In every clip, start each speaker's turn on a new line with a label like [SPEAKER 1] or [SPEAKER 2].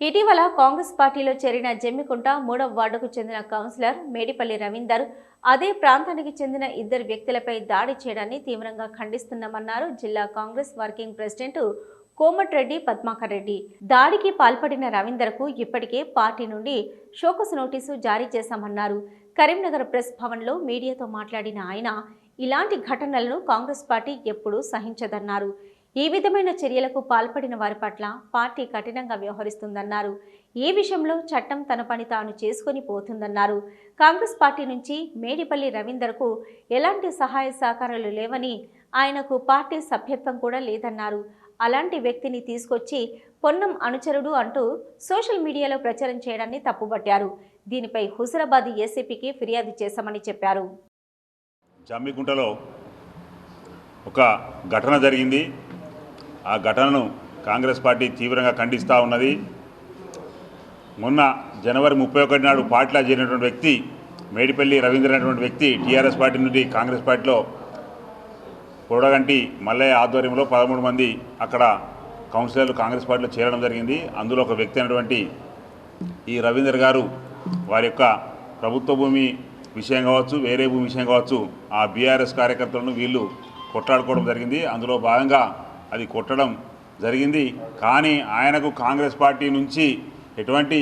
[SPEAKER 1] ఇటీవల కాంగ్రెస్ పార్టీలో చేరిన జమ్మికుంట మూడవ వార్డుకు చెందిన కౌన్సిలర్ మేడిపల్లి రవీందర్ అదే ప్రాంతానికి చెందిన ఇద్దరు వ్యక్తులపై దాడి చేయడాన్ని తీవ్రంగా ఖండిస్తున్నామన్నారు జిల్లా కాంగ్రెస్ వర్కింగ్ ప్రెసిడెంట్ కోమటిరెడ్డి పద్మాకర్ రెడ్డి. దాడికి పాల్పడిన రవీందర్కు ఇప్పటికే పార్టీ నుండి షోకస్ నోటీసు జారీ చేశామన్నారు. కరీంనగర్ ప్రెస్ భవన్లో మీడియాతో మాట్లాడిన ఆయన ఇలాంటి ఘటనలను కాంగ్రెస్ పార్టీ ఎప్పుడూ సహించదన్నారు. ఈ విధమైన చర్యలకు పాల్పడిన వారి పట్ల పార్టీ కఠినంగా వ్యవహరిస్తుందన్నారు. ఈ విషయంలో చట్టం తన పని తాను చేసుకొని పోతుందన్నారు. కాంగ్రెస్ పార్టీ నుంచి మేడిపల్లి రవీందర్కు ఎలాంటి సహాయ సహకారాలు లేవని ఆయనకు పార్టీ సభ్యత్వం కూడా లేదన్నారు. అలాంటి వ్యక్తిని తీసుకొచ్చి పొన్నం అనుచరుడు అంటూ సోషల్ మీడియాలో ప్రచారం చేయడాన్ని తప్పుబట్టారు. దీనిపై హుజరాబాద్ ఏసీపీకి ఫిర్యాదు చేశామని చెప్పారు.
[SPEAKER 2] జమ్మికుంటలో ఒక ఘటన జరిగింది. ఆ ఘటనను కాంగ్రెస్ పార్టీ తీవ్రంగా ఖండిస్తూ ఉన్నది. మొన్న జనవరి ముప్పై ఒకటి నాడు పాట్లా చేరినటువంటి వ్యక్తి మేడిపల్లి రవీంద్ర అనేటువంటి వ్యక్తి టీఆర్ఎస్ పార్టీ నుండి కాంగ్రెస్ పార్టీలో పొడగంటి మల్లయ్య ఆధ్వర్యంలో పదమూడు మంది అక్కడ కౌన్సిలర్లు కాంగ్రెస్ పార్టీలో చేరడం జరిగింది. అందులో ఒక వ్యక్తి అయినటువంటి ఈ రవీందర్ గారు వారి యొక్క ప్రభుత్వ భూమి విషయం కావచ్చు వేరే భూమి విషయం కావచ్చు ఆ బీఆర్ఎస్ కార్యకర్తలను వీళ్ళు కొట్లాడుకోవడం జరిగింది. అందులో భాగంగా అది కొట్టడం జరిగింది. కానీ ఆయనకు కాంగ్రెస్ పార్టీ నుంచి ఎటువంటి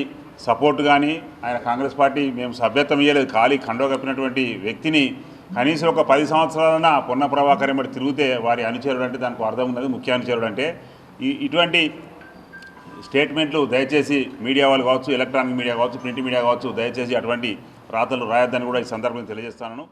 [SPEAKER 2] సపోర్ట్ కానీ ఆయన కాంగ్రెస్ పార్టీ మేము సభ్యత్వం ఇవ్వలేదు ఖాళీ ఖండో కప్పినటువంటి వ్యక్తిని కనీసం ఒక పది సంవత్సరాలన పొన్న ప్రభాకర్ ఎంబడి తిరిగితే వారి అనుచరుడు అంటే దానికి అర్థం ఉన్నది. ముఖ్య అనుచరుడు అంటే ఇటువంటి స్టేట్మెంట్లు దయచేసి మీడియా వాళ్ళు కావచ్చు ఎలక్ట్రానిక్ మీడియా కావచ్చు ప్రింట్ మీడియా కావచ్చు దయచేసి అటువంటి రాతలు రాయొద్దని కూడా ఈ సందర్భంగా తెలియజేస్తాను.